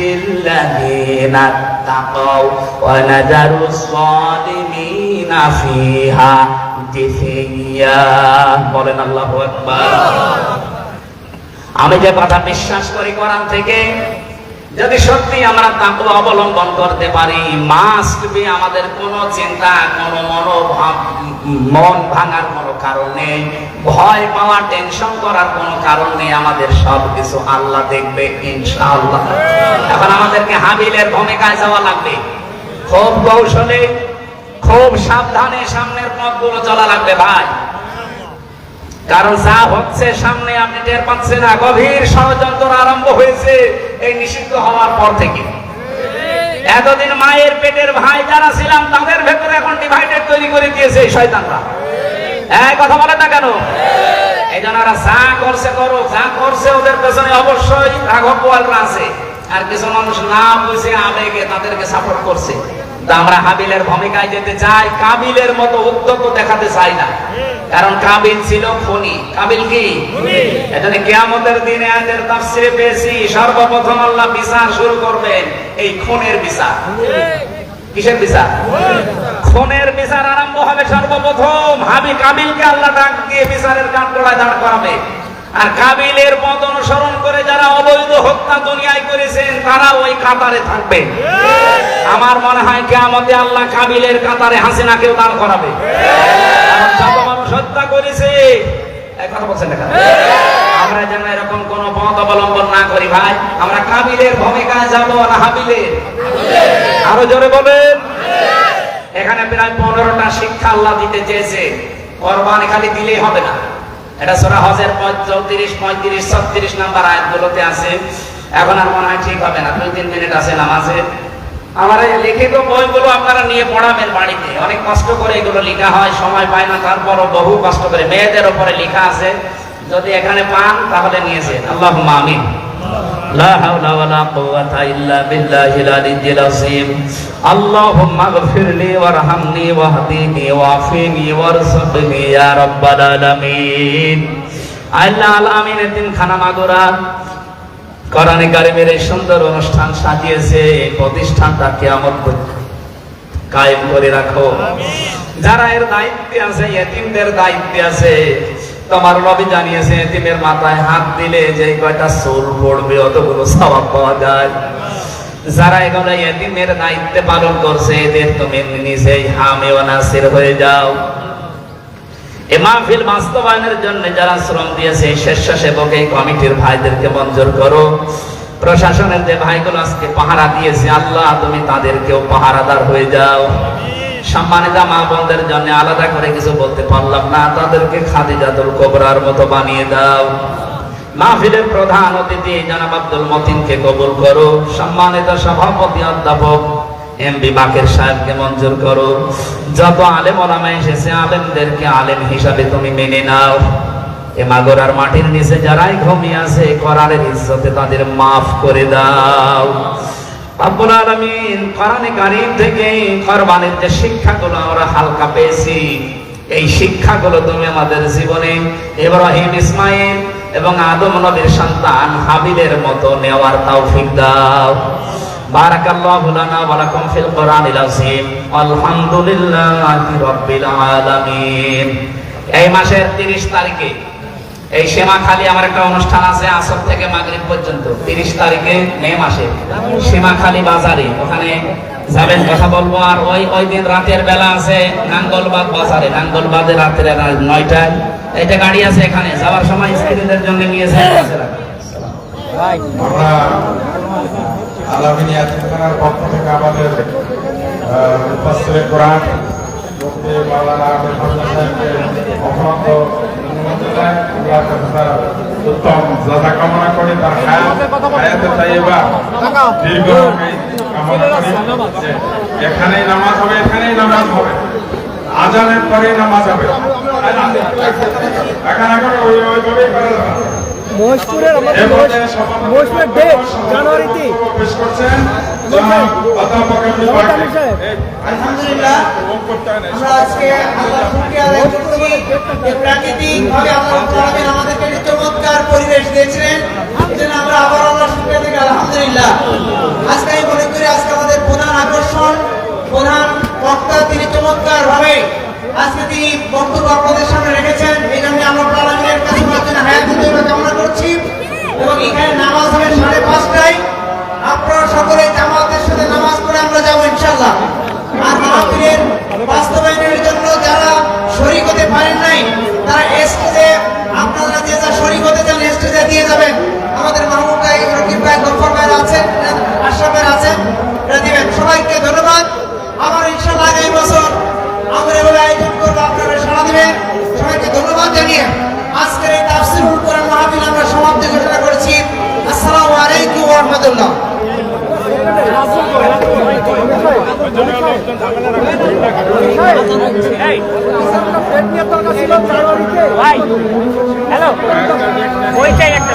الذين اتقوا ونذر الظالمين فيها جثيا বলেন আল্লাহু আকবার আমি যে কথা বিশ্বাস করি কোরআন থেকে যদি সত্যি আমরা তাকে অবলম্বন করতে পারি মাস্ট বি আমাদের কোনো চিন্তা কোনো মনোভাব মন ভাঙার কোনো কারণ নেই ভয় পাওয়া টেনশন করার কোনো কারণ নেই আমাদের সব কিছু আল্লাহ দেখবে, ইনশাআল্লাহ। এখন আমাদেরকে হাবিলের ভূমিকায় যাওয়া লাগবে। খুব কৌশলে, খুব সাবধানে সামনের পথগুলো চলা লাগবে ভাই। কারণ যা হচ্ছে সামনে আপনি টের পাচ্ছেন না, গভীর ষড়যন্ত্র আরম্ভ হয়েছে এই নিষিদ্ধ হওয়ার পর থেকে। এতদিন মায়ের পেটের ভাই যারা ছিলাম তাদের ভেতরে এখন ডিভাইডেড তৈরি করে দিয়েছে এই শয়তানরা। এই কথা বলে না কেন? এই জন্য ওরা যা করছে করো যা করছে ওদের পেছনে অবশ্যই রাঘব বোয়ালরা আছে। আর কিছু মানুষ না বুঝে আবেগে তাদেরকে সাপোর্ট করছে। তা আমরা হাবিলের ভূমিকায় যেতে চাই কাবিলের মতো উদ্যোগ দেখাতে চাই না। কারণ কাবিল ছিল খনি। কাবিল কি? এজন্য কিয়ামতের দিনে এদের তাফসিরে পেয়েছি সর্বপ্রথম আল্লাহ বিচার শুরু করবেন এই খুনের বিচার। কিসের বিচার? খুনের বিচার আরম্ভ হবে সর্বপ্রথম। হাবি কাবিলকে আল্লাহ ডাক দিয়ে বিচারের কাঠ গড়ায় দাঁড় করাবে। আর কাবিলের পথ অনুসরণ করে যারা অবৈধ হত্যা দুনিয়ায় করেছেন তারা ওই কাতারে থাকবে। আমার মনে হয় কেয়ামতে আল্লাহ কাবিলের কাতারে হাসিনাকেও দাঁড় করাবে। যত মানুষ এখানে প্রায় পনেরোটা শিক্ষা আল্লাহ দিতে চেয়েছে। কোরবানি খালি দিলেই হবে না। এটা সোরা হজের চৌত্রিশ, পঁয়ত্রিশ, ছত্রিশ নাম্বার আয়াতগুলোতে আছে। এখন আর মনে হয় ঠিক হবে না। দুই, তিন মিনিট আছে নামাজে। আমার লিখিত বইগুলো আপনারা নিয়ে পড়াবেন বাড়িতে। অনেক কষ্ট করে এগুলো লেখা হয়, সময় পায় না, তারপরও বহু কষ্ট করে। মেয়েদের ওপরে লেখা আছে, যদি এখানে পান তাহলে নিয়েছেন আল্লাহ মামিন لا খানা মাগুরা কোরআনে কারিমের এই সুন্দর অনুষ্ঠান সাজিয়েছে প্রতিষ্ঠানটা পর্যন্ত কায়েম করে রাখো। যারা এর দায়িত্বে আছে, এতিমদের দায়িত্বে আছে, তোমার নবী জানিয়েছে, এতিমের মাথায় হাত দিলে যে কয়টা চুল পড়বে, অতগুলো সওয়াব পাওয়া যায়। যারা এগুলো এতিমের দায়িত্বে পালন করছে, এদের তুমি নিজেই হামে ও নাসির হয়ে যাও। মাহফিল বাস্তবায়নের জন্য যারা শ্রম দিয়েছে, স্বেচ্ছাসেবক এই কমিটির ভাইদেরকে মঞ্জুর করো। প্রশাসনের যে ভাইগুলো আজকে পাহারা দিয়েছে, আল্লাহ তুমি তাদেরকেও পাহারাদার হয়ে যাও। সম্মানিত মা বোনদের জন্য আলাদা করে কিছু বলতে পারলাম না, তাদেরকে খাদিজাতুল কোবরার মতো বানিয়ে দাও। মাহফিলের প্রধান অতিথি জনাব আব্দুল মতিনকে কবুল করো। সম্মানিত সভাপতি অধ্যাপক এম বি বাকের সাহেবকে মঞ্জুর করো। যত আলেম ওলামা এসেছে, আলেমদেরকে আলেম হিসাবে তুমি মেনে নাও। এ মাগরার মাটির নিচে যারাই ঘুমিয়ে আছে করারের ইজ্জতে তাদের মাফ করে দাও। রব্বুল আলামিন কারীম থেকে যে শিক্ষাগুলো আমরা হালকা পেয়েছি, এই শিক্ষাগুলো তুমি আমাদের জীবনে ইব্রাহিম, ইসমাইল এবং আদম নবীর সন্তান হাবিলের মতো নেওয়ার তৌফিক দাও। বারাকাল্লাহু লানা ওয়া লাকুম ফিল কোরআনিল আযীম। আলহামদুলিল্লাহি রাব্বিল আলামিন। এই মাসের 30 তারিখে এই সীমাখালী আমার একটা অনুষ্ঠান আছে আসর থেকে মাগরিব পর্যন্ত। 30 তারিখে মে মাসে সীমাখালী বাজারে। ওখানে যাবেন কথা বলব। আর ওই ওই দিন রাতের বেলা আছে নাঙ্গলবাদ বাজারে। নাঙ্গলবাদে রাতের নয়টায় এটা গাড়ি আছে এখানে। যাওয়ার সময় স্ত্রীদের জন্য নিয়েছে আলামিনী আতিকার পক্ষ থেকে আমাদের মুফাসসিরে কোরআন মুফতি উত্তম জাযা কামনা করি তার এখানেই নামাজ হবে, এখানেই নামাজ হবে, আজানের পরেই নামাজ হবে। এখন এখন ওইভাবেই করা যাবে মহেশপুরের আমাদের মহেশপুরের ডেট জানুয়ারিতে। আলহামদুলিল্লাহ। আমরা আজকে আল্লাহ আল্লাহ আমাদেরকে চমৎকার পরিবেশ দিয়েছিলেন আমরা আবার আমরা শুক্রিয়া থেকে আলহামদুলিল্লাহ। আজকে আমি মনে করি আজকে হ্যালো ওইটাই একটা